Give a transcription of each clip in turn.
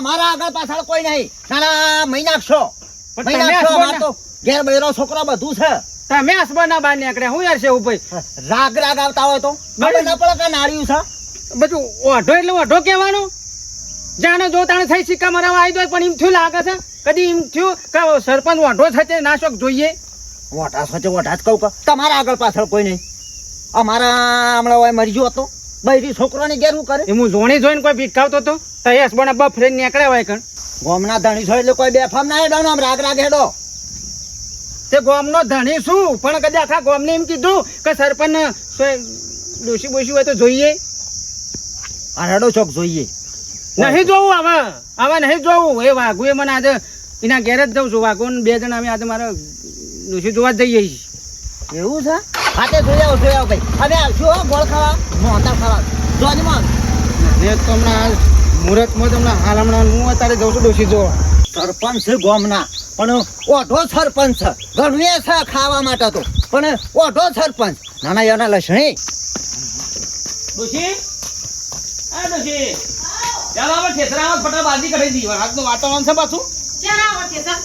તમારા આગળ પાછળ કોઈ નહીં. નાના મહી નાખશો પણ મહી તમે નાખશો હસબન્ડ અમાર તો ઘેર બૈરો છોકરો બધું છે. તમે હસબન્ડના બાર નીકળ્યા. હું યાર છે ભાઈ રાગ રાગ આવતા હોય તો. બરાબર. ન પડે કે નાળિયું છે. બધું ઓઢો એટલે ઓઢો કહેવાનો. જાણે જો તાણે થઈ સિક્કા મરાવા આવી દો પણ એમ થયું લાગે છે. કદી એમ થયું કે સરપંચ ઓઢો થશે નાશક જોઈએ. ઓઢા સાચે ઓઢા જ કહું કે તમારા આગળ પાછળ કોઈ નહીં. અમારા હમણાં મરી ગયો હતો. બૈરી છોકરાને ઘેર હું કરે? એ હું જોણી જોઈને કોઈ ભીખાવતો હતો તો એ હસબન્ડ અબ્બા ફ્રેન્ડ નીકળ્યા હોય કણ? ગોમના ધણી છો એટલે કોઈ બેફામ ના હેડો આમ રાગ રાગ હેડો. તે ગોમનો ધણી શું પણ કદી આખા ગોમને એમ કીધું કે સરપંચ ડોસી બોસી હોય તો જોઈએ. આ હેડો ચોક જોઈએ. નહીં જોવું હવે હવે નહીં જોવું. એ વાઘુ એ મને આજે એના ઘેર જ જઉં છું. વાઘુ ને બે જણા અમે આજે મારે ડોસી જોવા જઈએ એવું છે? હાથે જોઈ આવો જોઈ આવો ભાઈ. અમે આવશું હો ગોળ ખાવા. મોહનદાર ખાવા. જોની માં ને તો હમણાં મુહૂર્તમાં તમને હાલ હમણાં હું અત્યારે જઉં છું ડોસી જોવા. સરપંચ છે ગોમના. પણ ઓઢો સરપંચ. છે ઘણું એ છે ખાવા માટે તો. પણ ઓઢો સરપંચ. નાના યાના લસણી. ડોસી આ ડોસી ચાલો આપણે ઠેસરામાં ફટા બાજી કરી દઈએ. આજનું વાતાવરણ છે પાછું? ચાલો આવો છે સર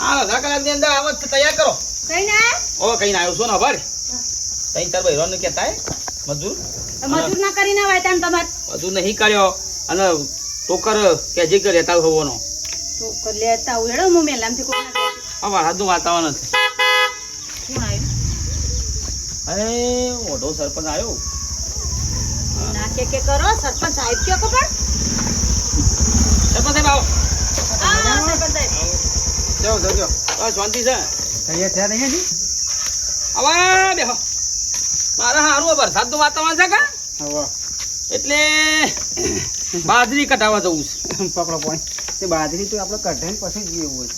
આ અડધા કલાકની અંદર આવો તૈયાર કરો. કઈ ના? ઓ કઈ ના આવ્યો છો ને ભાઈ તઈ તાર ભાઈ રોન કહેતા હે મજૂર? મજૂર ના કરીને વાય તાન તમાર. મજૂર નહીં કર્યો અને ટોકર જે કે રહેતા હોવાનો. તો કર લેતા હું હેડો હું મેલામથી કોઈ ના કહું. આ વરસાદનું વાતાવરણ છે. કોણ આવ્યું અરે ઓઢો સરપંચ આવ્યો ના કે કે કરો સરપંચ સાહેબ કયો પણ સરપંચ સાહેબ આવો. આ સરપંચ સાહેબ. જાઓ જાઓ જાઓ. શાંતિ છે. તૈયાર થયા નહીં હજી? હવે બેહો. મારા હારું વરસાદનું વાતાવરણ છે કા? એટલે બાજરી કટાવા જવું છે. પકડો પણ તે બાજરી તો આપણે કઢાઈને પછી જ જેવું હોય.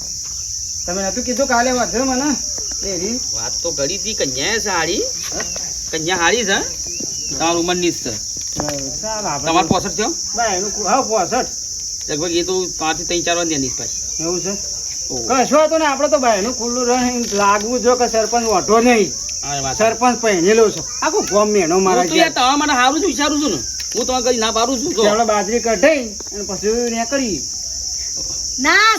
તમે નતું કીધું કાલે વધે મને? એરી વાત તો કરી હતી કન્યા સાડી કન્યા હારી છે તમારું ઉંમરની જ છે. તમારું પોસઠ થયો? હા પોસઠ. લગભગ એ તો પાંચથી ત્રણ ચાર વાર નીશ પાછી. એવું છે? કશો તો ને આપણે તો ભાઈનું ખુલ્લું રહે લાગવું જો કે સરપંચ ઓઢો નહીં. સરપંચ પહેરેલો છો. આખું ગોમ મેનો મારા તો યાર તમારા માટે સારું છું વિચારું છું ને. હું તમારે કઈ ના પાડું છું તો આપણે બાજરી કઢાઈ અને પછી નીકળી ના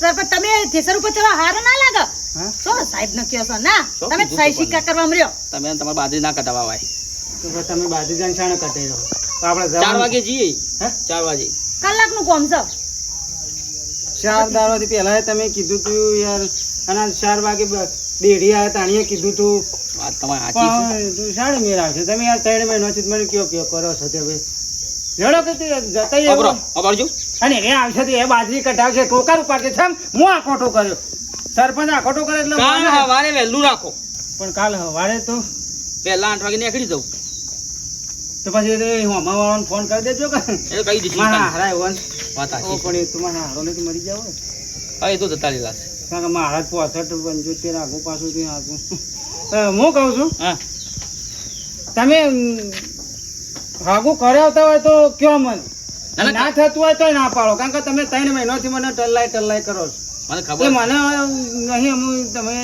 સરપંચ તમે થેસર ઉપર ચલો હારો ના લાગો. તો સાહેબ ન કયો છો? ના તમે સહી સિક્કા કરવા મળ્યો. તમે તમારે બાજરી ના કટાવા ભાઈ તો તમે બાજરી જાણ શાણે કઢાઈ રહો તો આપણે ચાર વાગે જઈએ. હે? ચાર વાગે. કલાકનું કોમ છે. ચાર દાડાથી પહેલા તમે કીધું તું યાર અને ચાર વાગે બેડી આવ્યા તાણીએ કીધું તું વાત તમારી સાચી છે. શાણે મેળ આવશે તમે યાર ત્રણ મહિનાથી જ મને કયો કયો કરો છો તે ભાઈ? લડો કે જતા અબરો અબરજો. અને એ આવશે તો એ બાજરી કઢાવશે ટોકર ઉપાડશે. છે હું આ ખોટો કર્યો. સરપંચ આ ખોટો કરે એટલે કાલ હવારે વહેલું રાખો. પણ કાલ હવારે તો પહેલા આઠ વાગે નીકળી જવું તો પછી એ હોમા વાળાને ફોન કરી દેજો કે એ કહી દીધું. મારા. હારા એવો વાત આ પણ એ તો મારા હારો ને મરી જાવ. હા એ તો જતા લીલા છે. કારણ કે મારા પોસઠ પંચોતેર આગું પાછું ત્યાં આગું. હું કહું છું? તમે હાગુ કરાવતા હોય તો કયો મન? ના, થતું હોય તો ના પાડો કારણ કે તમે ત્રણ મહિનાથી મને ટલ્લાય ટલ્લાય કરો છો. મને ખબર મને નહીં અમુ તમે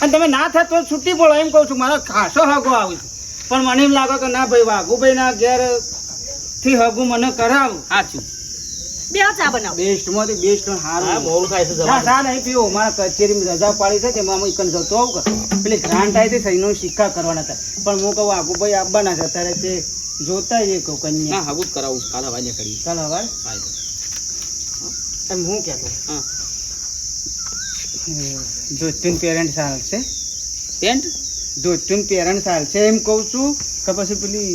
અને તમે ના થતું હોય તો છૂટી પડો એમ કહું છું મારો ખાસો હાગો આવે છે. પણ મને એમ લાગે કે ના ભાઈ વાઘુભાઈ ના ઘેરથી હગું મને કરાવ. સાચું. બે ચા બનાવો. બેસ્ટમાંથી બેસ્ટ હા મોડું થાય છે ના જવાનું. નહીં પીવો. મારા કચેરીમાં રજા પાડી છે તેમાં હું એકન જતો આવું કે પેલી ગ્રાન્ટ આવી હતી સહીનો સિક્કા કરવાના હતા. પણ હું કહું આગુભાઈ આવવાના છે. અત્યારે તે જોતા જ કહું કન્યા ના જ કરાવું. કાલ હવાઈ નીકળી ચાલ હવે એમ હું કહેતો હા. દોસ્તીન પેરેન્ટ સાલ છે. પેન્ટ? દોસ્તીન પેરેન્ટ સાલ છે. એમ કહું છું કે પછી પેલી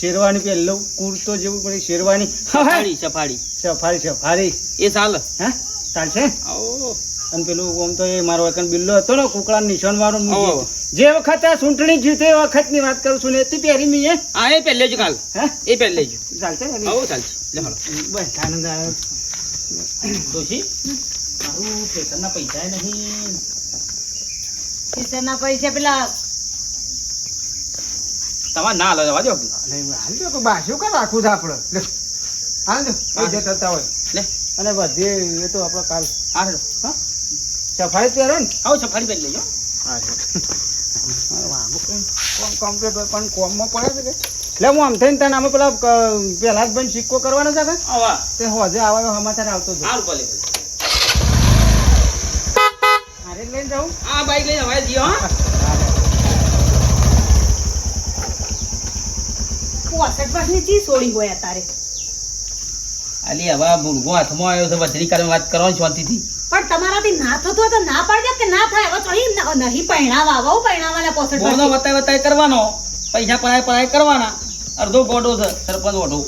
શેરવાની પહેલો કુર્તો જેવું પેલી sherwani. Safari safari safari safari એ ચાલ. હા? ચાલશે? અને પેલું આમ તો એ મારો એકન બિલ્લો હતો ને કુકડા નિશાન વાળો જે વખત આ ચૂંટણી જીતે એ વખતની વાત કરું છું ને એથી પહેરી મી હે? હા એ પહેલે જ કાલ. એ પહેરી જ ચાલશે ને આવો ચાલશે. બસ આનંદ ડોશી મારું પૈસા નહીં. પૈસા પેલા તમારે ના લો વાજો દો અને હાલ દો કે બાસ્યું કાં રાખવું છે આપણે? લે હાલ દો જે થતા હોય. લે. અને બધી એ તો આપણે કાલ હા હા? સફાઈ પહેરો ને? આવો સફાળી પહેરી લેજો હા. કમ્પ્લીટ હોય પણ કોમમાં પડે છે કે? એટલે હું આમ થઈને તને અમે પેલા ક- પેલા જ ભાઈ સિક્કો કરવાનો છે આવા. તે હોજે આવાનો સમાચાર આવતો હતો હાલ ભલે લઈને જાઉં આ બાઈક લઈને હવે જીઓ હા. પોસઠ વર્ષની ચી સોળી હોય તારે અલી હવે મુર્ગો હાથમાં આવ્યો છે કારણે વાત કરવાની શાંતિથી. પણ તમારાથી ના થતું હોય તો ના પાડજો કે ના થાય? હવે તો નહીં પહેણાવા બહુ પહેણાવાના પોસઠ વર્ષની વતાય વતાય કરવાનો. પૈસા પડાય પડાય કરવાના. અડધો ગોડો છે સરપંચ ઓઢો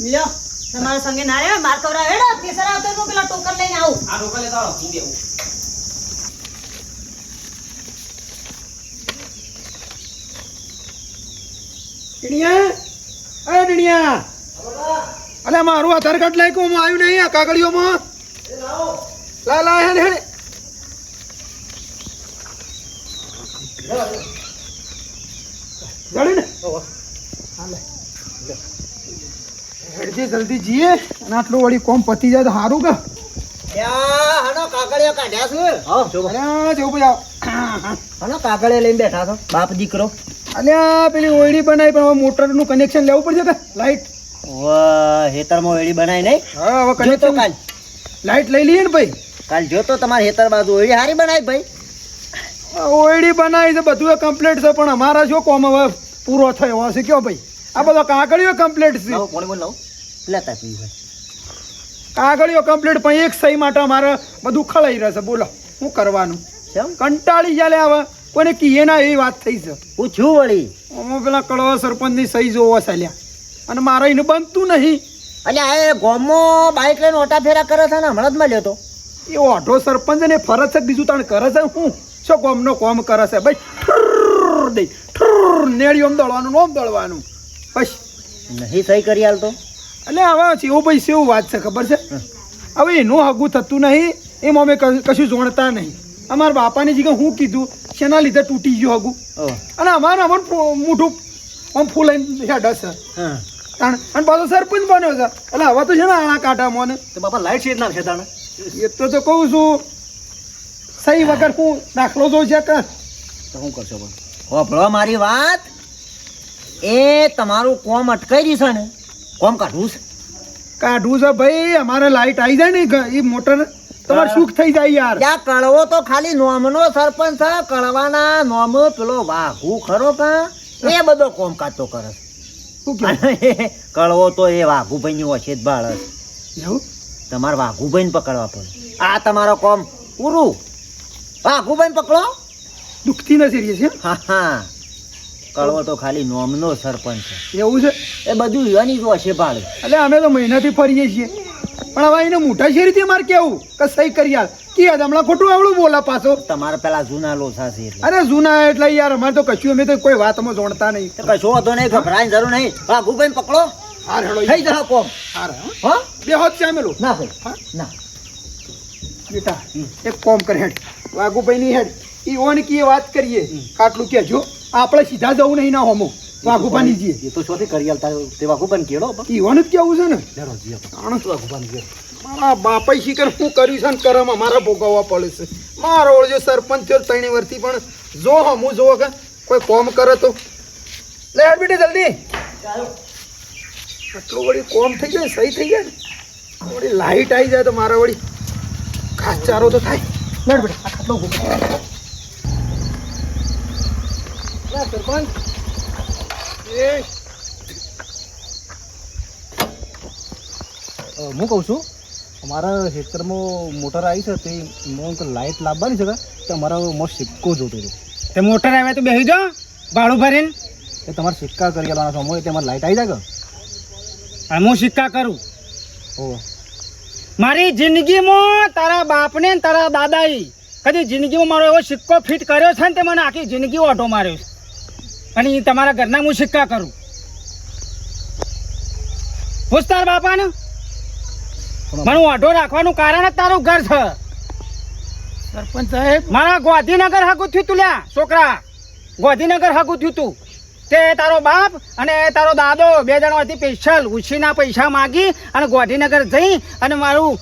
લ્યો તમારા સંગે ના રે માર કવરા હેડો કેસર આવતો તો પેલા ટોકર લઈને આવું. આ ટોકર લેતા આવો, હું બેહું. ટીણિયા અલે મારું આધાર કાર્ડ લાગ્યું હું આવ્યું નહીં આ કાગળીઓમાં લા લા હેડ હેડ. જડી ને. હેડજે જલ્દી જઈએ અને આટલું વળી કોમ પતી જાય તો સારું કે. કાગળિયા હનો કાગળિયો કાઢ્યા છે? જો ભાઈ આવ. હનો કાગળિયો લઈને બેઠા છો? બાપ દીકરો. અલ્યા પેલી ઓયડી બનાવી પણ હવે મોટરનું કનેક્શન લેવું પડશે કે લાઈટ વાહ હેતરમાં વેડી બનાવી નહીં? હા હવે જો કનેક્શન કાલ. લાઈટ લઈ લઈએ ને ભાઈ. કાલ જો તો તમારે હેતર બાજુ વેડી હારી બનાવી ભાઈ. ઓયડી બનાવી છે બધું કમ્પ્લીટ છે પણ અમારા શું કોમ હવે પૂરો થયો? હશે કયો ભાઈ? આ બધો કાગળિયો કમ્પ્લીટ છે. લેતા કાગળિયો કમ્પ્લીટ પણ એક સહી માટે અમારે બધું ખળાઈ રહેશે. બોલો શું કરવાનું? કેમ કંટાળી જાય હવે. કોઈને કીએ ના એવી વાત થઈ છે. પૂછ્યું વળી? અમે પેલા કડવા સરપંચની સહી જોવો ચાલ્યા. અને મારે એને બનતું નહીં. અલ્યા એ ગોમમાં બાઈક લઈને ઓટા ફેરા કરે છે ને હમણાં જ મળ્યો તો? એ ઓઢો સરપંચ ને ફરજ છે બીજું તાણ કરે છે હું? શું કોમનો કોમ કરે છે? ભાઈ ઠુર્ર દઈ ઠર નેળી આમ દળવાનું ઓમ દળવાનું. બસ. નહીં સહી કરી હાલ તો? એટલે હવે એવું ભાઈ શું વાત છે ખબર છે? હવે એનું હગું થતું નહીં. એમ અમે કશું જોણતા નહીં. અમારા બાપાની જગ્યાએ હું કીધું શેના લીધે તૂટી ગયું હગું? અને અમારે અમારું મોઢું આમ ફૂલાઈ હેડ હા. અને પાછો સરપંચ બન્યો છે. એટલે હવે તો છે ને આણા કાઢા મોને તો બાપા લાઈટ શેડ છે તાણે? એ તો તો કહું છું સહી વગર હું દાખલો જો છે કર. તો શું કરશો બોલ? હોભળો મારી વાત. એ તમારું કોમ અટકાઈ રહ્યું છે ને? કોમ કાઢવું છે? કાઢવું છે ભાઈ અમારે લાઈટ આવી જાય ને એ મોટર. તમારે સુખ થઈ જાય યાર. ત્યાં કળવો તો ખાલી નોમનો સરપંચ છે કળવાના નોમ પેલો વાઘુ. ખરો કા? એ બધો કોમ કાચો કરે શું કે કળવો તો એ વાઘુભાઈ ની ઓછે જ બાળ. એવું? તમારે વાઘુભાઈ પકડવા પડે. આ તમારો કોમ. પૂરું વાઘુભાઈ પકડો. દુખતી નથી રહી છે. હા હા. કળવો તો ખાલી નોમનો સરપંચ છે. એવું છે? એ બધું યુવાની જ ઓછે ભાડે એટલે અમે તો મહિનાથી ફરીએ છીએ. પણ હવે એને મોટા શેરીથી મારે કેવું કે સહી કરી યાર કે હમણાં ખોટું આવડું બોલા પાછો. તમારે પેલા જૂના લોસા છે અરે જૂના એટલે યાર અમારે તો કશું અમે તો કોઈ વાતમાં જોણતા નહીં. કશું વાંધો નહીં ગભરાય જરૂર નહીં. વાઘુભાઈ પકડો. હાર હેડો થઈ કોમ. હાર હં? હા? બે હોત ચામેલું ના ભાઈ. ના. બેટા એક કોમ કર હેડ. વાઘુભાઈ ની હેડ. ઈ ઓન કી વાત કરીએ. કાટલું કેજો આપણે સીધા જવું નહીં ના હોમો. જીએ એ તો શોથી કરી આલતા તે જ કેવું છે ને? મારા બાપાઈ શિકર શું કર્યું છે ને કરમ મારા ભોગવવા પડે છે. મારો ઓળજો સરપંચ થયો વર્ષથી પણ જો હું જોવો કે કોઈ કોમ કરે તો. લે બેટા જલ્દી. આટલું વળી કોમ થઈ જાય સહી થઈ જાય ને? વળી લાઈટ આવી જાય તો મારા વળી ઘાસચારો તો થાય. લેડ બેટા સરપંચ. હું કહું છું અમારા ખેતરમાં મોટર આવી છે તે તો લાઇટ લાવવાની છે તો અમારો મો સિક્કો જોતો હતો. તે મોટર આવે તો બેસી જાઓ ભાડું ભરીને. એ તમારે સિક્કા કરી આલવાના છે મોં તે લાઇટ આવી જાય કે હું સિક્કા કરું. ઓ મારી જિંદગીમાં તારા બાપને તારા દાદાએ કદી જિંદગીમાં મારો એવો સિક્કો ફિટ કર્યો છે ને તે મને આખી જિંદગી ઓટો માર્યો છે? અને એ તમારા ઘરના હું સિક્કા કરું. પૂછ તાર બાપાને? મને ઓઢો રાખવાનું કારણ જ તારું ઘર છે. સરપંચ સાહેબ. મારા ગોધીનગર હગું થયું તું લ્યા છોકરા. ગોધીનગર હગું થયું તું. તે તારો બાપ અને તારો દાદો બે જણાથી સ્પેશિયલ ઉછીના પૈસા માગી અને ગોધીનગર જઈ અને મારું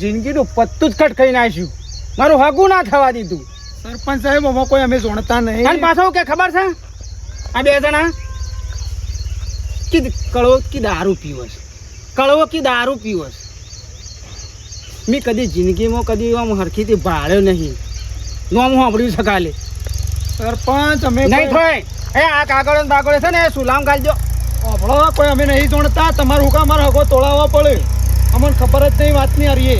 જિંદગીનું પત્તું જ ખટકાઈ નાખ્યું. મારું હગું ના થવા દીધું. સરપંચ સાહેબ અમે કોઈ અમે જોણતા નહીં. પાછો કે ખબર છે? આ બે જણા? કી કળવો કી દારૂ પીવો છે. કળવો કી દારૂ પીવો છે. મેં કદી જિંદગીમાં કદી આમ હરખીથી ભાળ્યો નહીં. નોમ સાંભળ્યું છે કાલે. સરપંચ અમે નહીં થાય. એ આ કાગળો બાગળો છે ને એ સુલામ ગાલજો આપણો કોઈ અમે નહીં જોણતા. તમારું હુકા મારા હગો તોડાવવા પડે. અમને ખબર જ નહીં વાતની હારીએ.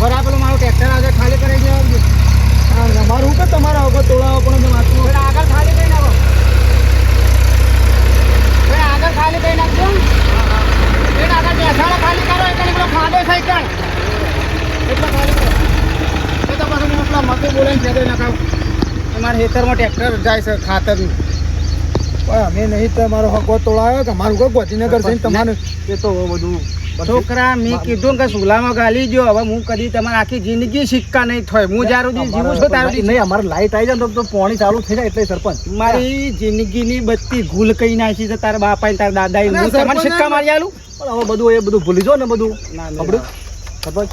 બરાબર મારો મારું ટ્રેક્ટર આજે ખાલી કરી દેવાનું અમારું કે તમારા પડે અમે વાતનું આગળ ખાલી કરી નાખો. આગળ ખાલી કરી નાખજો. આગળ બેસાડો ખાલી કરો એટલે પેલો ખાડો છે કણ એટલો ખાલી કરો એ તો પાછું પેલા મકે બોલાવીને ફેદો નખાવ તમારા ખેતરમાં ટ્રેક્ટર જાય છે ખાતર પણ અમે નહીં તમારો હકો તોડાવ્યો કે અમારું હગો ગોધીનગર જઈને તમારે? એ તો બધું છોકરા મેં કીધું કે સુલામાં ગાલી ગયો હવે હું કદી તમારે આખી જિંદગી સિક્કા નહીં થાય. હું જ્યારે જીવું છું ત્યારે નહીં અમારે લાઈટ આવી જાય તો પાણી ચાલુ થઈ જાય એટલે સરપંચ. મારી જિંદગીની બધી ભૂલ કઈ નાખી છે તારા બાપા ને તારા દાદા હું તમારે સિક્કા મારી આલું? પણ હવે બધું એ બધું ભૂલી જાઓ ને બધું. ના. સરપંચ?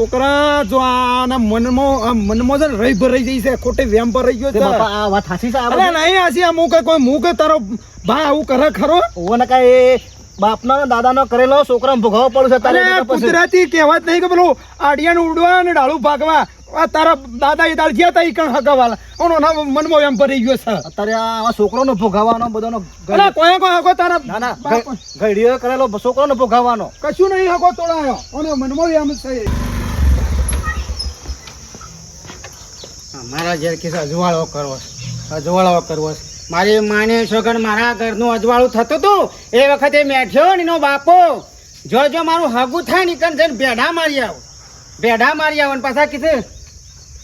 છોકરા જો આના મનમાં મનમાં છે ને રહી ભરાઈ જઈ છે ખોટે વેમ રહી ગયો છે. આ વાત હાસી છે અરે નહીં હાસી આ મુકે કોઈ મુકે તારો ભા આવું કરે ખરો? ઓને કાંઈ બાપના દાદાનો કરેલો છોકરા ભોગવવો પડશે તારે. કુદરતી કહેવત નહીં કે પેલું આડિયાને ઉડવા અને ડાળું ભાગવા. આ તારા દાદા એ દાળ ગયા તા ઈ કણ હગાવાલા. ઓનો ના મનમાં એમ ભરી ગયો છે. અત્યારે આ છોકરોનો ભોગાવાનો બધાનો અરે કોઈ કોઈ હગો તારા ના ના બાપ- ઘ- ઘડીઓ કરેલો છોકરોનો ભોગાવાનો કશું નહીં હગો તોડાયો. ઓનો મનમાં એમ છે. મારા ઘેર કે અજવાળો કરવો અજવાળો કરવો મારી માને છોકર મારા ઘરનું અજવાળું થતું હતું એ વખતે મેઠ્યો ને એનો બાપો. જો જો મારું હગું થાય ને કન જઈને ભેડા મારી આવો. ભેડા મારી આવો ને પાછા કીધું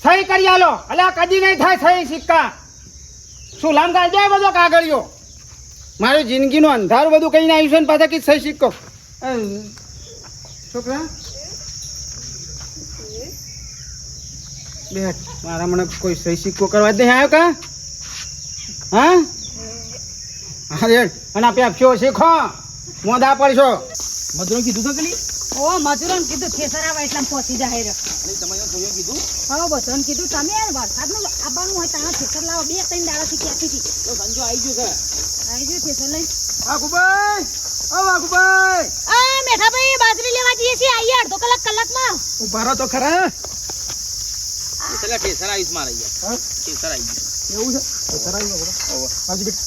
સહી કરી આલો. અલ્યા કદી નહીં થાય સહી સિક્કા. શું લામ ગાલજો એ બધો કાગળિયો? મારી જિંદગીનું અંધારું બધું કહીને આવ્યું છે ને પાછા કીધું સહી સિક્કો. છોકરા બેઠ મારા મને કોઈ સહી સિક્કો કરવા દે આવ્યો કા? હા? રેડ અને આપે આપશો શીખો. મોદા પડશો. મધુરો કીધું તો પેલી? ઓ મજૂરોને કીધું આવે એટલે પહોંચી જાય રે. હા બધાને કીધું તમે યાર વરસાદનું આવવાનું હોય તારા ખેસર લાવો બે ત્રણ દાડાથી ક્યાંથી હતી સંજો આવી ગયો છે. આવી ગયો ખેસર લઈ વાઘુભાઈ! ઓ વાઘુભાઈ! આ મેઠાભાઈ બાજરી લેવા જઈએ છીએ આઈએ અડધો કલાક કલાકમાં. ઊભા રહો તો ખરા. પેલા ઠેસર આવીશ મારે યાર ઠેસર આવી ગયું એવું છે? હાજી બેટા.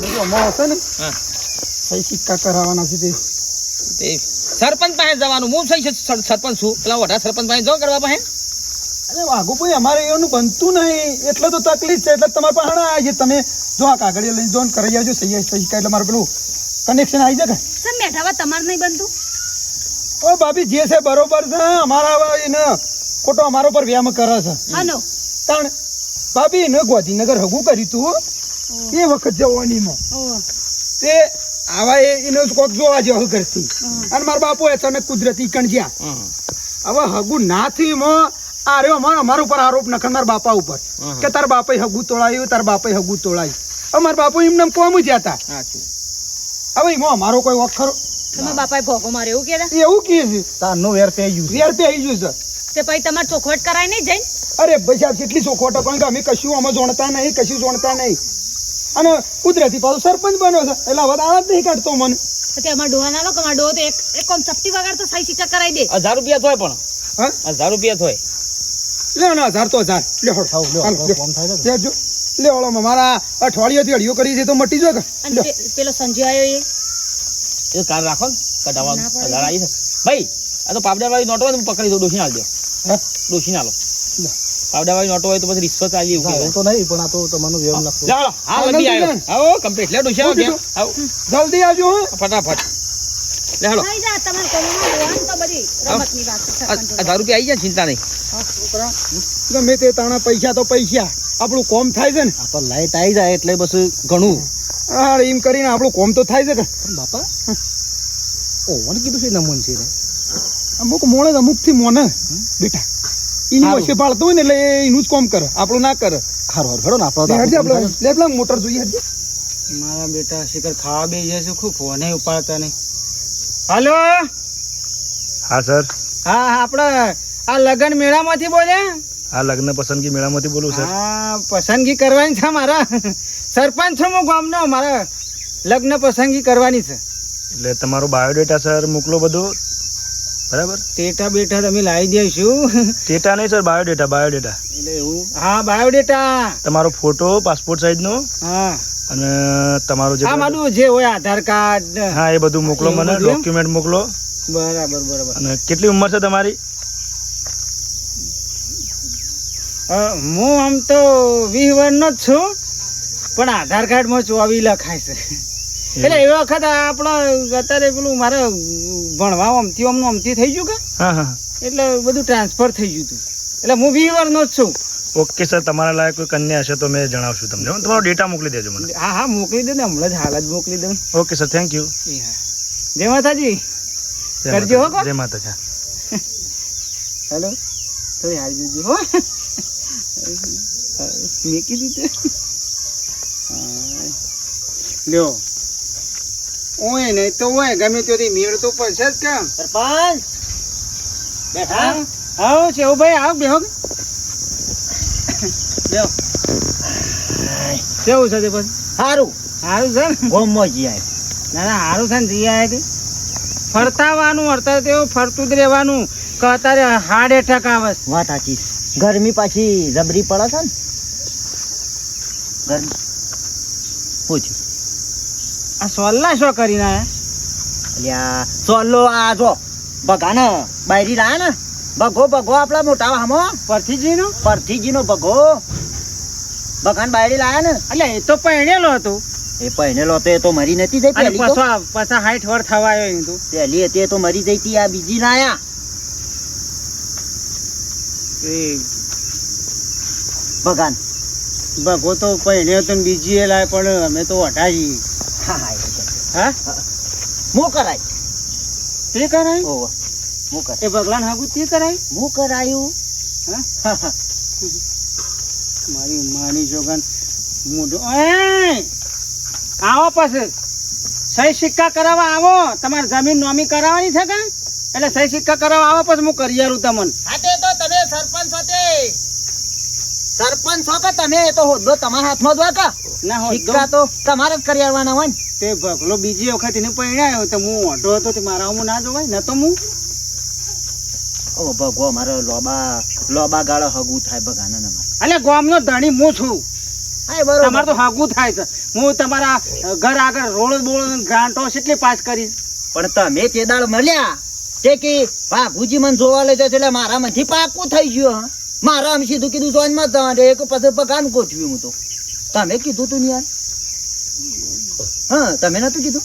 જો હશે ને? હા. સહી સિક્કા કરાવવાના છે તે. સરપંચ પાસે જવાનું. હું થઈ સર- સરપંચ છું. પેલા વડા સરપંચ પાસે જાઓ કરવા પાસે? અરે વાઘુભાઈ અમારે એનું બનતું નહીં. એટલે તો તકલીફ છે. એટલે તમારે પાસે હણા આવી છે. તમે જો આ કાગળિયા લઈને જોન કરી આવજો સહી સહી એટલે મારું પેલું કનેક્શન આવી જાય સર મેઠાભાઈ તમારે નહીં બનતું? ઓ ભાભી જે છે બરોબર છે. અમારા એને ખોટો અમારો પર વ્યામ કરે છે. હાનો તાણ ભાભી એને ગોધીનગર હગું કર્યું તું એ વખત જવાની માં. તે આવા એ એનો જ કોક જોવા જેવો કરતી અને મારા બાપુ અચાનક કુદરતી કણ જ્યાં. હવે હગું ના મો એમાં આ રહ્યો અમારો અમારા ઉપર આરોપ નખન મારા બાપા ઉપર. કે તાર બાપે હગું તોળાયું તાર બાપે હગું તોળાય અમાર મારા બાપુ એમને કોમ જ હતા હવે એમાં અમારો કોઈ વખત ખરો તમે બાપાએ ભોગો મારે એવું કહેતા? એવું કે છે નો વેર પે ગયું. વેર પે આવી ગયું છે. તે પછી તમારે ચોખવટ કરાય નહીં જઈને અરે ભાઈ સાહેબ કેટલી ચોખવટો કારણ કે અમે કશું અમે જોણતા નહીં કશું જોણતા નહીં અને કુદરતી પાછો સરપંચ બન્યો છે એટલે હવે દાળ જ નહીં કાઢતો મને તો અમારા ડોહા ના લો કે અમારા ડોહો તો એક એક કોમ ચપટી વગર તો સાઈ સિક્કા કરાવી દે હજાર રૂપિયા થોય પણ હા હજાર રૂપિયા થોય લે ના હજાર તો હજાર લે હળ થાવ હાલ, લ્યો. કોમ થાય છે લે જો લે ઓલો મારા અઠવાડિયાથી અડિયો કરી છે તો મટી જાય કે પેલો સંજય આવ્યો એ એ કાર રાખો પડે. હજાર આવી છે ભાઈ આ તો પાવડા વાળી નોટો પકડી દો ડોસી ના દો હા? ડોસી ના લો. લે. પાવડા વાળી નોટો હોય તો પછી રિશ્વત આવી એવું ના, તો નહીં પણ આ તો તમારો વેમ લાગતું ચાલો હા વધી આવ્યો આવો કમ્પ્લીટ લે ડોસી આવો? આવો. જલ્દી આવજો ફટાફટ. લે હાલો. થઈ જાય તમારે કોમમાં ડોહાને તો બધી રમતની વાત છે આ- સરપંચ આ હજાર રૂપિયા આવી જાય ચિંતા નહીં. ગમે તે તાણા પૈસા તો પૈસા. આપણું કોમ થાય છે ને. આ તો લાઈટ આવી જાય એટલે બસ ઘણું. હા એમ કરીને આપણું કોમ તો થાય છે કે. પણ બાપા ઓવન કીધું છે નમન છે રે. અમુક મોણે અમુકથી મોને બેટા એની વચ્ચે પાડતો હોય ને એટલે એનું જ કોમ કરે. આપણું ના કરે. ખારો હારું ને આપણો લે પેલા મોટર જોઈએ. મારા બેટા શિખર ખાવા બે જાય છે ખૂબ ફોને ઉપાડતા નહીં. હાલો? હા સર. હા હા આપણે આ લગન મેળામાંથી બોલ્યા આ લગ્ન પસંદગી મેળામાંથી બોલું સર. હા પસંદગી કરવાની છે મારા. સરપંચ છું હું ગામનો મારા લગ્ન પસંદગી કરવાની છે. એટલે તમારો બાયોડેટા સર મોકલો બધો. બરાબર? ટેટા બેટા તમે લાવી દઈશું ટેટા નહીં સર બાયોડેટા બાયોડેટા. એટલે એવું? હા બાયોડેટા. તમારો ફોટો પાસપોર્ટ સાઇઝનો હા. અને તમારો જે મારું જે હોય આધાર કાર્ડ હા એ બધું મોકલો મને ડોક્યુમેન્ટ મોકલો. બરાબર બરાબર. અને કેટલી ઉંમર છે તમારી? હું આમ તો વીસ વર્ષનો જ છું પણ આધાર કાર્ડમાં ચોવીસ લખાય છે. એટલે એ વખત આપણે અત્યારે પેલું મારે ભણવા અમથી અમનું અમથી થઈ ગયું કે? હા હા. એટલે બધું ટ્રાન્સફર થઈ ગયું હતું એટલે હું વી વરનો જ છું. ઓકે સર તમારા લાયક કોઈ કન્યા હશે તો મેં જણાવશું તમને. હો. તમારો ડેટા મોકલી દેજો મને. હા હા મોકલી દે ને હમણાં જ હાલ જ મોકલી દઉં. ઓકે સર થેન્ક યુ હા. જય માતાજી. કરજો હો. જય માતાજી હેલો. થોડી હારી જજો હો. મેકી દીધું લ્યો. ઓય નહીં તો ઓય ગમે ત્યાંથી મેળ તો પડશે જ કેમ? સરપંચ! બેઠા? આવો છે ભાઈ આવ બેહો. બેહો. કેવું છે તે પછી સારું સારું છે ને? ગોમમાં જઈ આવ્યો ના ના સારું છે ને જઈ આવ્યા તે ફરતાવાનું અત્યારે તેવું ફરતું જ રહેવાનું કે અત્યારે હાર્ડ એટેક આવે વાત સાચી. ગરમી પાછી જબરી પડે છે ને? ગરમી. પૂછ્યું આ સોલ્લા શું કરીને આયા? અલ્યા ચોલ્લો આ જો બગાને બાયરી લાયા ને? બગો બગો આપણા મોટા હામો પરથીજીનો? પરથીજીનો બગો. બગાન બાયરી લાયા ને? એટલે એ તો પહેણેલો હતો. એ પહેણેલો હતો એ તો મરી નથી જઈ પેલી પાછો પાછા હાઈટ વર થવા આવ્યો એની તો. પહેલી હતી એ તો મરી જઈ તી આ બીજી લાયા. એ બગાન. ભગો તો પહેણ્યો હતો બીજી એ લાય પણ અમે તો અઢાજી હા હા. હા? હું કરાય. તે કરાય? ઓ હું કરાય. એ ભગવાન હાગુ તે કરાય? હું કરાયું. હા? હા હા. મારી માની જોગન મોઢું એ આવો પછી. સહી સિક્કા કરાવવા આવો. તમારે જમીન નોમી કરાવવાની છે કે? એટલે સહી સિક્કા કરાવવા આવો પછી હું કરી આલું તમને. હાતે તો તમે સરપંચ તે સરપંચ છો કે તમે? એ તો હોદ્દો તમારા હાથમાં જ હોય કે? ના હોય તો તમારે જ કરી આવવાના હોય તે ભગલો બીજી વખત એને પરણાયો તો હું ઓઢો હતો તે મારા હું ના જોવાય ન તો હું? ઓ ભગવો મારો લોબા લોબા ગાળો હગું થાય ભગાના ના મારે. એટલે ગામનો ધણી હું છું. હા એ બરોબર. તમારે તો હાગું થાય છે. હું તમારા ઘર આગળ રોડ બોળ ગ્રાન્ટો કેટલી પાસ કરી પણ તમે તે દાળ મળ્યા. તે કે ભાગુજી મને જોવા લઈ જાય એટલે મારા માંથી પાકું થઈ ગયું હા. મારા આમ સીધું કીધું જોઈનમાં તમારે એક પછી પગાન ગોઠવ્યું હું તો. તમે કીધું તું યાર હા તમે નતું કીધું?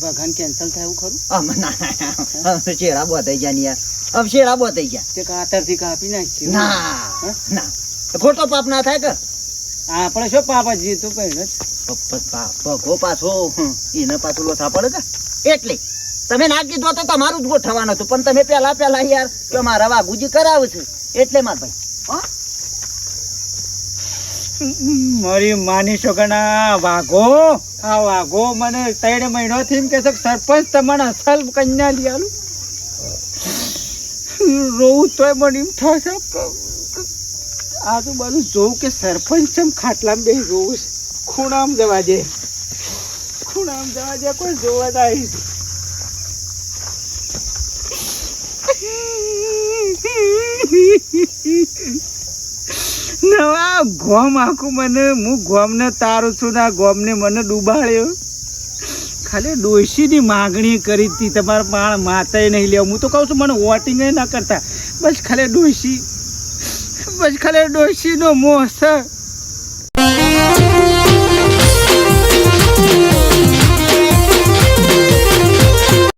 ભગવાન કેન્સલ થાય એવું ખરું? આમ ના શેરા બોતાઈ ગયા યાર. આમ શેરા બોતાઈ ગયા. તે કાતરથી કાપી નાખ્યું? ના ના. ખોટો પાપ ના થાય કે? આપણે શું પાપા જ તો પ- પગો પાછો એને પાછું લોથા પડે કે? એટલે તમે ના કીધું તો તમારું જ ગોઠવવાનું હતું. પણ તમે પેલા પેલા યાર કે મારા વાઘુજી કરાવે છે. એટલે માર ભાઈ. મારી માની છોકરા વાઘો? આ વાઘો મને ત્રણ મહિનો થી કે સરપંચ તમને અસલ કન્યા લઈ આલું. રોવું તોય મને એમ કે આજુબાજુ જોઉં કે સરપંચ ચમ ખાટલામાં બે રોવું છે. ખૂણામાં જવા દે. ખૂણામાં જવા દે, કોઈ જોવા જાય. નવા ગોમ આખું મને, હું ગોમને તારું છું ને આ ગોમને મને ડૂબાડ્યો. ખાલી ડોશીની માગણી કરી હતી, તમારા પાણ માતાએ નહીં લેવું. હું તો કહું છું, મને વોટિંગ ના કરતા. બસ ખાલી ડોશી, બસ ખાલી ડોશીનો મોહ